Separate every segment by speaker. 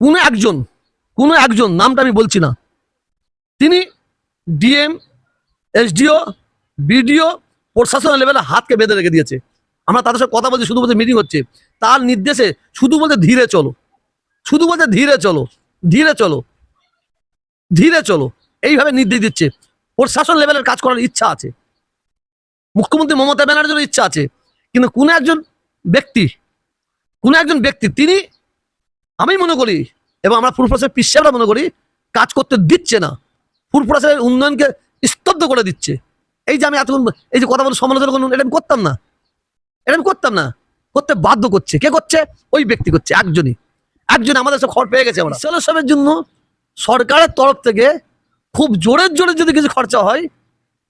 Speaker 1: কোনো একজন কোনো একজন, নামটা আমি বলছি না। তিনি ডিএম, এসডিও, বিডিও প্রশাসন লেভেলে হাতকে বেঁধে রেখে দিয়েছে। আমরা তাদের সাথে কথা বলছি, শুধু বলতে মিটিং হচ্ছে। তার নির্দেশে শুধু বলতে ধীরে চলো। শুধু বলতে ধীরে চলো। ধীরে চলো। ধীরে চলো। এইভাবে নির্দেশ দিচ্ছে। প্রশাসন লেভেলের কাজ করার ইচ্ছা আছে। মুখ্যমন্ত্রী মমতা ব্যানার্জির ইচ্ছা আছে। কিন্তু কোনো একজন ব্যক্তি, কোনো একজন ব্যক্তি, তিনি আমি মনে করি, এবং আমরা ফুরফুরাসের পিসাবরা মনে করি, কাজ করতে দিচ্ছে না। ফুরফুরাসের উন্নয়নকে স্তব্ধ করে দিচ্ছে। এই যে আমি এতক্ষণ, এই যে কথা বলে সমালোচনা করুন, এটা করতাম না। এটা করতাম না। করতে বাধ্য করছে। কে করছে? ওই ব্যক্তি করছে, একজনই। একজন আমাদের সব খড় পেয়ে গেছে আমরা। সবের জন্য সরকারের তরফ থেকে খুব জোরের জোরে যদি কিছু খরচা হয়,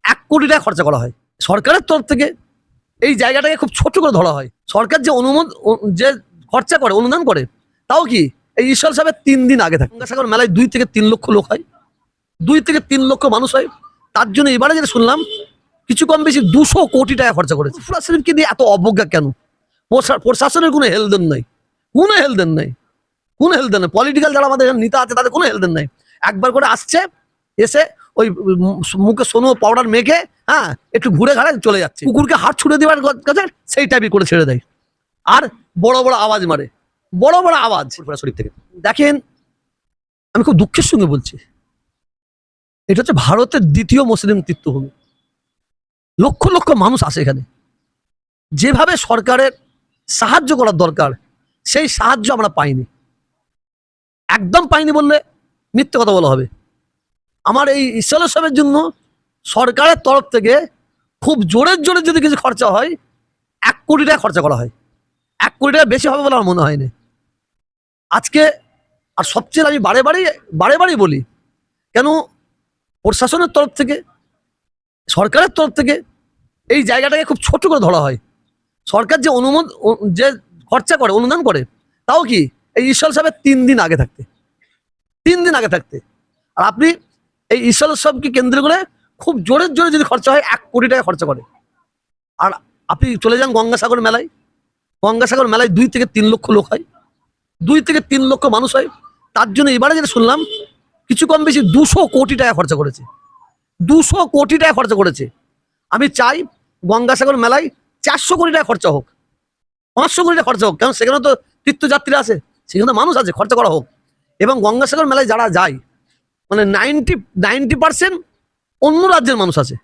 Speaker 1: এক কোটি টাকা খরচা করা হয়। সরকারের তরফ থেকে এই জায়গাটাকে খুব ছোট করে ধরা হয়। সরকার যে অনুমোদ যে খরচা করে, অনুদান করে তাও কি? এই ঈশ্বর সাহেবের তিন দিন আগে থাকে। গঙ্গাসাগর মেলায় দুই থেকে তিন লক্ষ লোক হয়। দুই থেকে তিন লক্ষ মানুষ হয়। তার জন্য এবারে যেটা শুনলাম, কিছু কম বেশি দুশো কোটি টাকা খরচা করেছে। ফুরা শরীফকে দিয়ে এত অবজ্ঞা কেন? প্রশা- প্রশাসনের কোনো হেলদেন নাই। কোনো হেলদেন নাই। কোনো হেলদেন নাই। পলিটিক্যাল যারা আমাদের নেতা আছে, তাদের কোনো হেলদেন নাই। একবার করে আসছে, এসে ওই মুখে সোনো পাউডার মেখে হ্যাঁ একটু ঘুরে ঘাড়ে চলে যাচ্ছে। কুকুরকে হাত ছুড়ে দেওয়ার কাছে সেই টাইপই করে ছেড়ে দেয়। আর বড় বড় আওয়াজ মারে। বড় বড় আওয়াজ। শরীফ থেকে। দেখেন আমি খুব দুঃখের সঙ্গে বলছি এটা হচ্ছে ভারতের দ্বিতীয় মুসলিম তীর্থভূমি। লক্ষ লক্ষ মানুষ আসে এখানে। যেভাবে সরকারের সাহায্য করার দরকার সেই সাহায্য আমরা পাইনি। একদম পাইনি বললে মিথ্যে কথা বলা হবে। আমার এই ঈশ্বর জন্য সরকারের তরফ থেকে খুব জোরের জোরে যদি কিছু খরচা হয় এক কোটি টাকা খরচা করা হয়। এক কোটি টাকা বেশি হবে বলে আমার মনে হয়নি আজকে আর সবচেয়ে আমি বারে বারে বারে বারেই বলি, কেন প্রশাসনের তরফ থেকে, সরকারের তরফ থেকে এই জায়গাটাকে খুব ছোট করে ধরা হয়। সরকার যে অনুমোদ যে খরচা করে, অনুদান করে, তাও কি এই ঈশ্বর সাহেবের তিন দিন আগে থাকতে। তিন দিন আগে থাকতে। আর আপনি এই ঈশ্বর উৎসবকে কেন্দ্র করে খুব জোরের জোরে যদি খরচা হয়, এক কোটি টাকা খরচা করে। আর আপনি চলে যান গঙ্গাসাগর মেলায়। গঙ্গাসাগর মেলায় দুই থেকে তিন লক্ষ লোক হয়। দুই থেকে তিন লক্ষ মানুষ হয়। তার জন্য এবারে যেটা শুনলাম, কিছু কম বেশি দুশো কোটি টাকা খরচা করেছে। দুশো কোটি টাকা খরচা করেছে। আমি চাই গঙ্গাসাগর মেলায় চারশো কোটি টাকা খরচা হোক। পাঁচশো কোটি টাকা খরচা হোক। কারণ সেখানে তো তীর্থযাত্রীরা আছে, সেখানে মানুষ আছে, খরচা করা হোক। এবং গঙ্গাসাগর মেলায় যারা যায় মানে নাইনটি নাইনটি পার্সেন্ট অন্য রাজ্যের মানুষ আছে।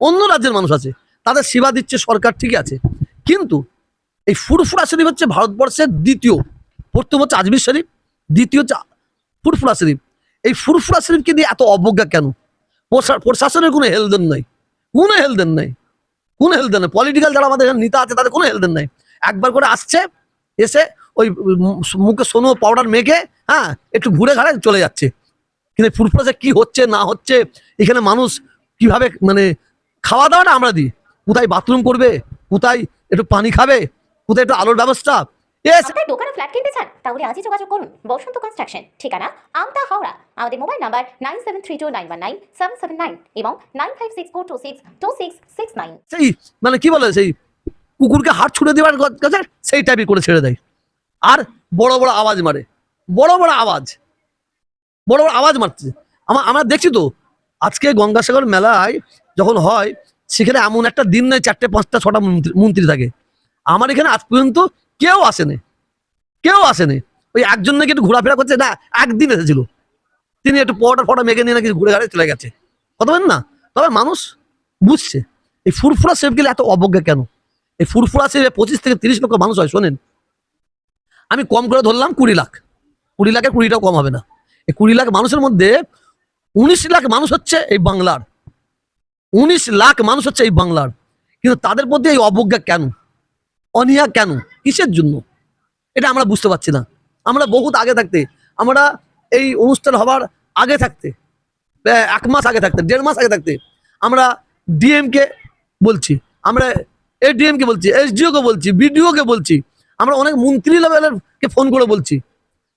Speaker 1: অন্য রাজ্যের মানুষ আছে। তাদের সেবা দিচ্ছে সরকার ঠিকই আছে। কিন্তু এই ফুরফুরা শরীফ হচ্ছে ভারতবর্ষের দ্বিতীয় প্রথম হচ্ছে আজমির শরীফ, দ্বিতীয় হচ্ছে ফুরফুরা শরীফ। এই ফুরফুরা শরীফকে দিয়ে এত অবজ্ঞা কেন? প্রশা- প্রশাসনের কোনো হেলদেন নাই। কোনো হেলদেন নাই। কোনো হেলদেন নাই। পলিটিক্যাল যারা আমাদের নেতা আছে, তাদের কোনো হেলদেন নাই। একবার করে আসছে, এসে ওই মুখে সোনো পাউডার মেখে হ্যাঁ একটু ঘুরে ঘাড়ে চলে যাচ্ছে। কিন্তু ফুরফুরাসে কি হচ্ছে, না হচ্ছে, এখানে মানুষ কীভাবে মানে খাওয়া দাওয়াটা আমরা দিই? কোথায় বাথরুম করবে? কোথায় একটু পানি খাবে? কোথায় একটু আলোর ব্যবস্থা?
Speaker 2: আপনার দোকানে ফ্ল্যাট কিনতে চান তাহলে আজই যোগাযোগ করুন। বসন্ত কনস্ট্রাকশন ঠিকানা আমতা হাওড়া। আমাদের mobile number nine seven three two nine one nine seven seven nine এবং nine five six four two six two six six nine.
Speaker 1: সেই মানে কি বলে সেই কুকুরকে হাত ছুড়ে দেওয়ার কাছে সেই টাইপই করে ছেড়ে দেয়। আর বড় বড় আওয়াজ মারে। বড় বড় আওয়াজ। বড় বড় আওয়াজ মারছে। আমার আমরা দেখছি তো আজকে গঙ্গাসাগর মেলায় যখন হয় সেখানে এমন একটা দিন নেই চারটে পাঁচটা ছটা মন্ত্রী মন্ত্রী থাকে। আমার এখানে আজ পর্যন্ত কেউ আসেনি। কেউ আসেনি। ওই একজন নাকি একটু ঘোরাফেরা করছে না একদিন এসেছিল। তিনি একটু পটা ফটা মেঘে নিয়ে নাকি ঘুরে ঘাড়ে চলে গেছে। কথা বলেন না? তবে মানুষ বুঝছে, এই ফুরফুরা সেফ গেলে এত অবজ্ঞা কেন? এই ফুরফুরা সেফে পঁচিশ থেকে তিরিশ লক্ষ মানুষ হয়, শোনেন। আমি কম করে ধরলাম কুড়ি লাখ। কুড়ি লাখে কুড়িটাও কম হবে না। এই কুড়ি লাখ মানুষের মধ্যে উনিশ লাখ মানুষ হচ্ছে এই বাংলার। উনিশ লাখ মানুষ হচ্ছে এই বাংলার। কিন্তু তাদের প্রতি এই অবজ্ঞা কেন? অনিয়া কেন? কিসের জন্য? এটা আমরা বুঝতে পারছি না। আমরা বহুত আগে থাকতে, আমরা এই অনুষ্ঠান হবার আগে থাকতে এক মাস আগে থাকতে, দেড় মাস আগে থাকতে, আমরা ডিএম কে বলছি, আমরা এডিএম কে বলছি এসডিও কে বলছি বিডিও কে বলছি, আমরা অনেক মন্ত্রী লেভেলের কে ফোন করে বলছি।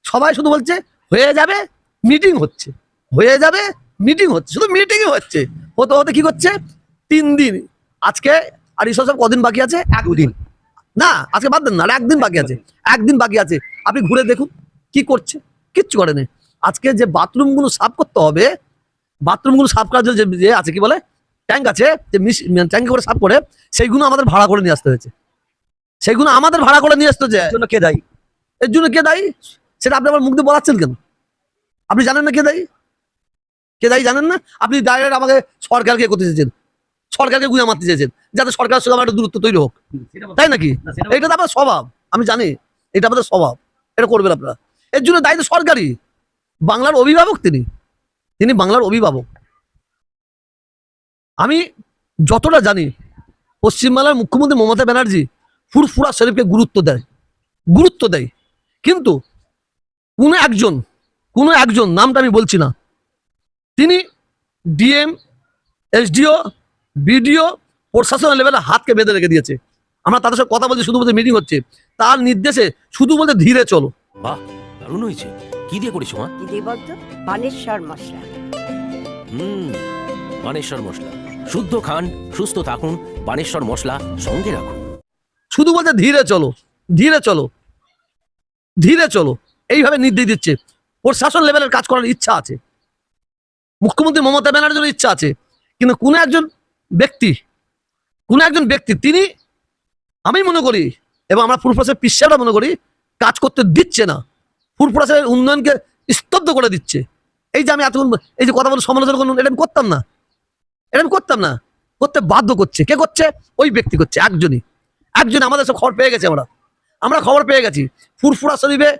Speaker 1: সবাই শুধু বলছে, হয়ে যাবে মিটিং হচ্ছে। হয়ে যাবে মিটিং হচ্ছে, শুধু মিটিংই হচ্ছে। হতে হতে কি করছে? তিন দিন। আজকে আর ঈশ্বর সব কদিন বাকি আছে? এক দিন না আজকে বাদ দেন না একদিন বাকি আছে একদিন বাকি আছে। আপনি ঘুরে দেখুন কি করছে কিচ্ছু করেনি আজকে যে বাথরুমগুলো সাফ করতে হবে বাথরুমগুলো সাফ করার জন্য যে আছে কি বলে ট্যাঙ্ক আছে যে মিস ট্যাঙ্কে করে সাফ করে সেইগুলো আমাদের ভাড়া করে নিয়ে আসতে হয়েছে। সেইগুলো আমাদের ভাড়া করে নিয়ে আসতে হচ্ছে
Speaker 3: এর জন্য কে দায়ী?
Speaker 1: এর জন্য কে দায়ী? সেটা আপনি আমার মুখ দিয়ে বলাচ্ছেন কেন? আপনি জানেন না কে দায়ী? কে দায়ী জানেন না? আপনি ডাইরেক্ট আমাকে সরকারকে করতে চেয়েছেন। সরকারকে গুঁয়া মারতে চেয়েছেন যাতে সরকারের সঙ্গে আমার একটা দূরত্ব তৈরি হোক। তাই নাকি? এটা তো আপনার স্বভাব আমি জানি এটা আপনাদের স্বভাব এটা করবেন আপনারা। এর জন্য দায়িত্ব সরকারি বাংলার অভিভাবক তিনি তিনি বাংলার অভিভাবক। আমি যতটা জানি পশ্চিমবাংলার মুখ্যমন্ত্রী মমতা ব্যানার্জি ফুরফুরা শরীফকে গুরুত্ব দেয় গুরুত্ব দেয়। কিন্তু কোনো একজন কোনো একজন নামটা আমি বলছি না। তিনি ডিএম এসডিও বিডিও প্রশাসন লেভেলে হাতকে বেঁধে রেখে দিয়েছে। আমরা তাদের সাথে কথা বলছি শুধু বলতে মিটিং হচ্ছে। তার নির্দেশে শুধু বলতে ধীরে চলো।
Speaker 4: বাহ দারুণ হয়েছে। কি দিয়ে করিস মা?
Speaker 5: কি দিয়ে বলতো বানেশ্বর মশলা।
Speaker 4: হুম বানেশ্বর মশলা। শুদ্ধ খান সুস্থ থাকুন বানেশ্বর মশলা সঙ্গে রাখুন।
Speaker 1: শুধু বলতে ধীরে চলো ধীরে চলো ধীরে চলো। এইভাবে নির্দেশ দিচ্ছে। প্রশাসন লেভেলের কাজ করার ইচ্ছা আছে। মুখ্যমন্ত্রী মমতা ব্যানার্জির ইচ্ছা আছে। কিন্তু কোনো একজন ব্যক্তি, কোনো একজন ব্যক্তি, তিনি আমি মনে করি এবং আমরা ফুরফুরাসের পিসারা মনে করি কাজ করতে দিচ্ছে না। ফুরফুরাসের উন্নয়নকে স্তব্ধ করে দিচ্ছে। এই যে আমি এতক্ষণ এই যে কথা বলে সমালোচনা করুন, এটা করতাম না। এটা করতাম না। করতে বাধ্য করছে। কে করছে? ওই ব্যক্তি করছে, একজনই। একজন আমাদের সব খবর পেয়ে গেছে আমরা। আমরা খবর পেয়ে গেছি। ফুরফুরা শরীফে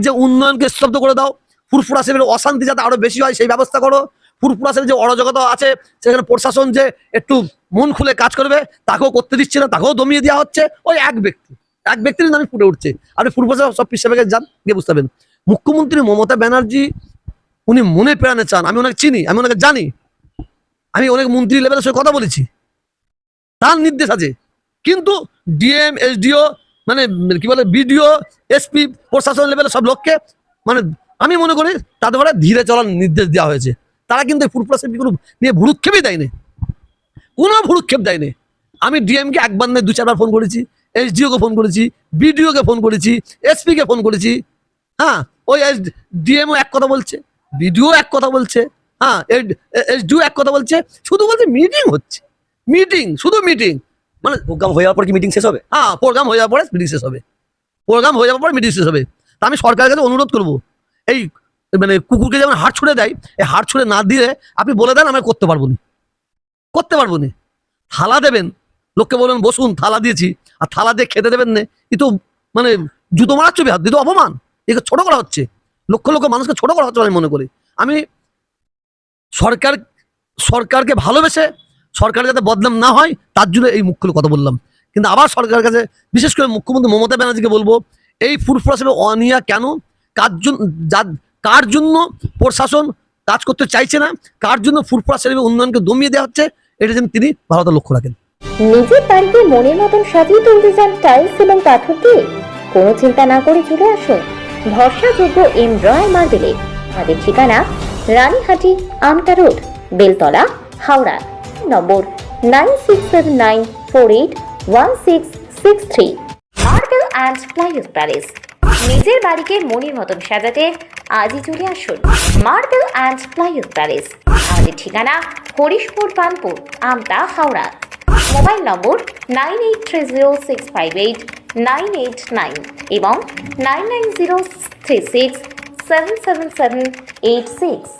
Speaker 1: যে উন্নয়নকে স্তব্ধ করে দাও ফুরফুরা শরীফের অশান্তি যাতে আরও বেশি হয়, সেই ব্যবস্থা করো। শরীফ যে অরাজকতা আছে, সেখানে প্রশাসন যে একটু মন খুলে কাজ করবে, তাকেও করতে দিচ্ছে না, তাকেও দমিয়ে দেওয়া হচ্ছে ওই এক ব্যক্তি। এক ব্যক্তির নামে ফুটে উঠছে। আপনি শরীফ সব পিসাবে যান, গিয়ে বুঝতে পারবেন। মুখ্যমন্ত্রী মমতা ব্যানার্জি, উনি মনে প্রাণে চান। আমি ওনাকে চিনি, আমি ওনাকে জানি। আমি অনেক মন্ত্রী লেভেলের সঙ্গে কথা বলেছি। তার নির্দেশ আছে। কিন্তু ডিএম, এসডিও মানে কি বলে, বিডিও, এসপি, প্রশাসন লেভেলের সব লোককে মানে আমি মনে করি তাদের ধীরে চলার নির্দেশ দেওয়া হয়েছে। তারা কিন্তু ফুড প্রসেসিং কোনো নিয়ে ভুরুক্ষেপই দেয়নি। কোনো ভুরুক্ষেপ দেয়নি। আমি ডিএমকে একবার নয় দু চারবার ফোন করেছি এসডিওকে ফোন করেছি বিডিওকে ফোন করেছি এসপিকে ফোন করেছি। হ্যাঁ ওই এস ডিএমও এক কথা বলছে বিডিও এক কথা বলছে হ্যাঁ এসডিও এক কথা বলছে শুধু বলছে মিটিং হচ্ছে। মিটিং শুধু মিটিং। মানে
Speaker 3: প্রোগ্রাম হয়ে যাওয়ার পর কি মিটিং শেষ হবে?
Speaker 1: হ্যাঁ প্রোগ্রাম হয়ে যাওয়ার পরে মিটিং শেষ হবে। প্রোগ্রাম হয়ে যাওয়ার পরে মিটিং শেষ হবে। তা আমি সরকারের কাছে অনুরোধ করব এই মানে কুকুরকে যেমন হাট ছুঁড়ে দেয়, এই হাট ছুঁড়ে না দিয়ে আপনি বলে দেন আমি করতে পারব না। করতে পারব না। থালা দেবেন, লোককে বলবেন, বসুন, থালা দিয়েছি। আর থালা দিয়ে খেতে দেবেন না। এ তো মানে জুতো হাত দিয়ে তো অপমান। একে ছোট করা হচ্ছে। লক্ষ লক্ষ মানুষকে ছোট করা হচ্ছে আমি মনে করি। আমি সরকার, সরকারকে ভালোবেসে সরকার যাতে বদনাম না হয়, তার জন্য এই মুখ্য কথা বললাম। কিন্তু আবার সরকারের কাছে বিশেষ করে মুখ্যমন্ত্রী মমতা ব্যানার্জিকে বলব, এই ফুরফুরা সেবা অনিয়া কেন? কার জন্য, যার কার জন্য প্রশাসন কাজ করতে চাইছে না? কার জন্য ফুরফুরা সেবা উন্নয়নকে দমিয়ে দেওয়া হচ্ছে? এটা যেন তিনি ভালো লক্ষ্য রাখেন।
Speaker 2: নিজের বাড়িকে মনের মতন সাজিয়ে তুলতে চান টাইলস এবং পাথর দিয়ে কোনো চিন্তা না করে চলে আসুন। ভরসাযোগ্য এম রয় মার্বেলে। আমাদের ঠিকানা Ranihati Amta road, Beltala, Howrah, number nine six seven nine four eight one six six three. Marble and নিজের বাড়িকে মনের মতন সাজাতে আজই চলে আসুন মার্বেল অ্যান্ড প্লাইউড প্যালেস আমাদের ঠিকানা হরিশপুর, পানপুর, আমতা, হাওড়া। মোবাইল নম্বর nine eight three zero six five eight nine eight nine এবং nine nine zero three six seven seven seven eight six.